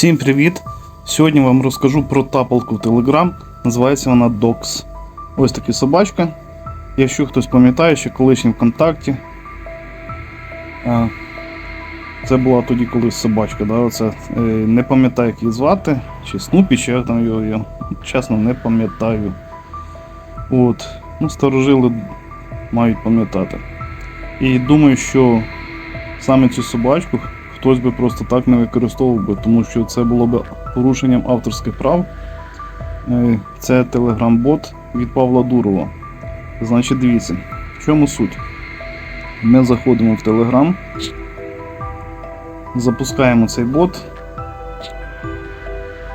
Всім привіт! Сьогодні вам розкажу про тапалку в Telegram. Називається вона Docs. Ось така собачка. Якщо хтось пам'ятає, що колишній ВКонтакті. Це була тоді колись собачка. Да? Це, е, не пам'ятаю, як її звати, чи Снупі, чи як там його. Я чесно не пам'ятаю. От. Ну, старожили мають пам'ятати. І думаю, що саме цю собачку хтось би просто так не використовував би, тому що це було б порушенням авторських прав. Е, Це телеграм-бот від Павла Дурова. Значить, дивіться, в чому суть? Ми заходимо в Telegram, запускаємо цей бот,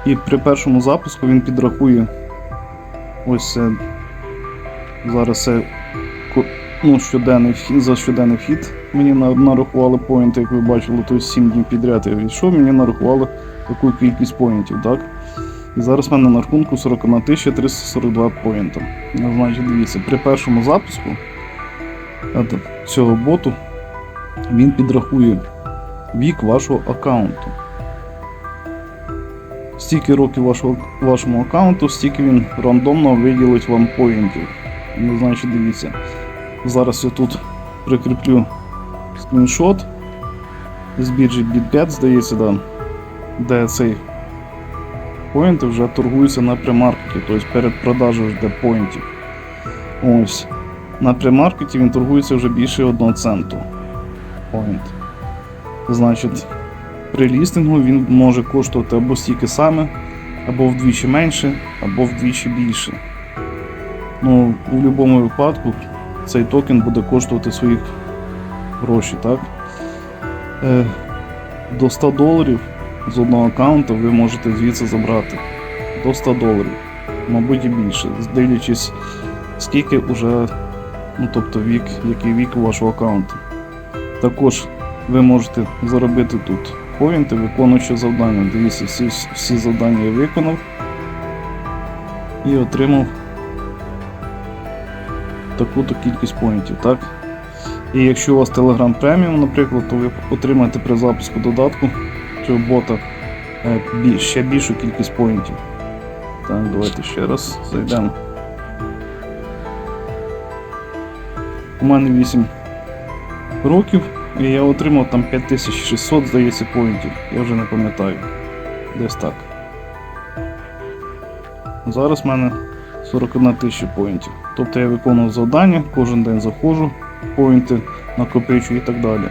і при першому запуску він підрахує ось. Зараз це ну, щоденний за щоденний вхід мені нарахували поінти, як ви бачили, тобто 7 днів підряд я відійшов, мені нарахували таку кількість поінтів, так? І зараз в мене на рахунку 41 342 поінта. Ну, значить, дивіться, при першому запуску цього боту він підрахує вік вашого аккаунту. Стільки років вашого, вашому аккаунту, стільки він рандомно виділить вам поінтів. Ну, значить, дивіться. Зараз я тут прикріплю скріншот з біржі BitBet, здається, да, де цей поінт вже торгується на премаркеті, тобто перед продажею жде поінтів. Ось. На премаркеті він торгується вже більше 1 центу. Поінт. Значить, при лістингу він може коштувати або стільки саме, або вдвічі менше, або вдвічі більше. Ну, у будь-якому випадку цей токен буде коштувати своїх гроші, так? Е, до 100 доларів з одного аккаунту ви можете звідси забрати. До 100 доларів, мабуть і більше, дивлячись, скільки вже, ну тобто вік, який вік у вашого аккаунту. Також ви можете заробити тут поінти, виконуючи завдання. Дивіться, всі, всі завдання я виконав і отримав таку-то кількість поінтів, так? І якщо у вас Telegram Premium, наприклад, то ви отримаєте при запуску додатку цього бота е, ще більшу кількість поінтів. Так, давайте ще раз зайдемо. У мене 8 років, і я отримав там 5600, здається, поінтів. Я вже не пам'ятаю. Десь так. Зараз в мене 41 тисяча поінтів. Тобто я виконував завдання, кожен день заходжу, поінти накопичую і так далі.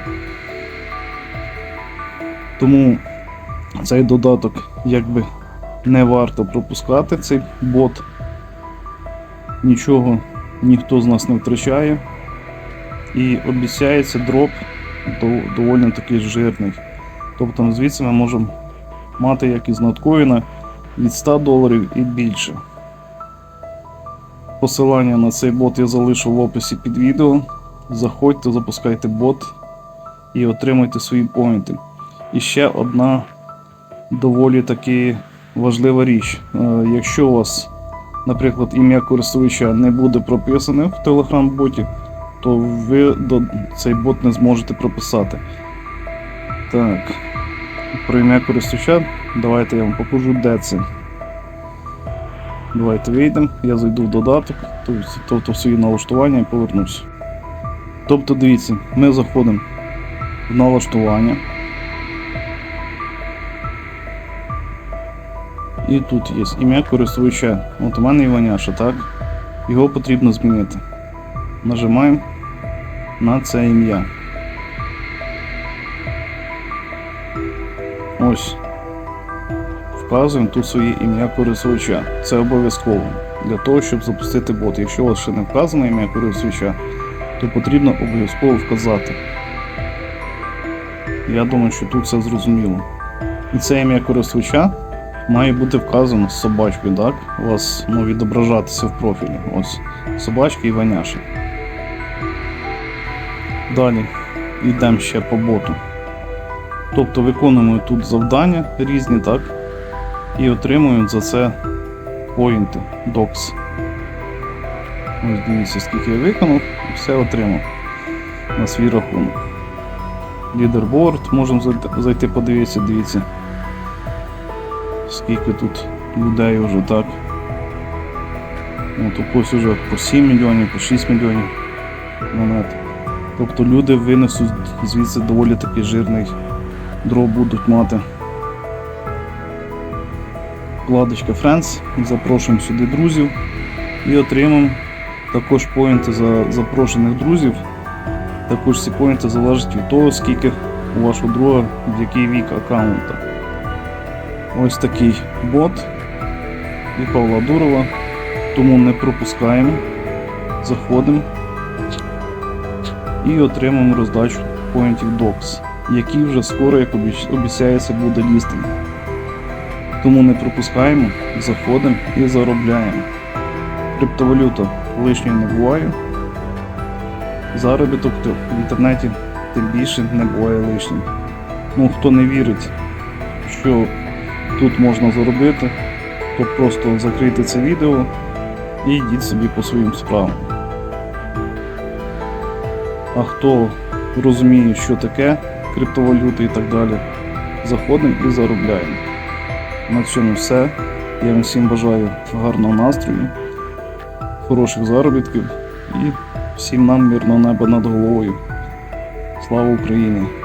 Тому цей додаток якби не варто пропускати, цей бот. Нічого ніхто з нас не втрачає. І обіцяється дроп доволі такий жирний. Тобто звідси ми можемо мати як із ноткоїна від 100 доларів і більше. Посилання на цей бот я залишу в описі під відео. Заходьте, запускайте бот і отримуйте свої поінти. І ще одна доволі таки важлива річ. Е, Якщо у вас, наприклад, ім'я користувача не буде прописане в Telegram-боті, то ви цей бот не зможете прописати. Так, про ім'я користувача, давайте я вам покажу, де це. Давайте вийдемо, я зайду в додаток, тобто, тобто в свої налаштування і повернусь. Тобто, дивіться, ми заходимо в налаштування. І тут є ім'я користувача. От у мене Іваняша, так? Його потрібно змінити. Нажимаємо на це ім'я. Ось. Вказуємо тут своє ім'я користувача. Це обов'язково для того, щоб запустити бот. Якщо у вас ще не вказано ім'я користувача, то потрібно обов'язково вказати. Я думаю, що тут все зрозуміло. І це ім'я користувача має бути вказано з собачкою, так? У вас ну, відображатися в профілі. Ось собачка і ваняша. Далі йдемо ще по боту. Тобто виконуємо тут завдання різні, так? І отримуємо за це поінти, докс. Ось дивіться, скільки я виконав, і все отримав на свій рахунок. Лідерборд, можемо зайти- подивитися, дивіться. скільки тут людей вже так. От когось уже по 7 мільйонів, по 6 мільйонів монет. Тобто люди винесуть звідси доволі таки жирний дров будуть мати. Вкладочка Friends. Запрошуємо сюди друзів і отримаємо також поінти за запрошених друзів. Також ці поінти залежать від того, скільки у вашого друга в який вік аккаунта. Ось такий бот від Павла Дурова. Тому не пропускаємо. Заходимо і отримаємо роздачу поінтів DOCS, який вже скоро, як обіцяється, буде лістинг. Тому не пропускаємо, заходимо і заробляємо. Криптовалюта лишньою не буває. Заробіток в інтернеті тим більше не буває лишнім. Ну, хто не вірить, що тут можна заробити, то просто закрийте це відео і йдіть собі по своїм справам. А хто розуміє, що таке криптовалюти і так далі, заходимо і заробляємо. На цьому все. Я вам всім бажаю гарного настрою, хороших заробітків і всім нам мирного неба над головою. Слава Україні!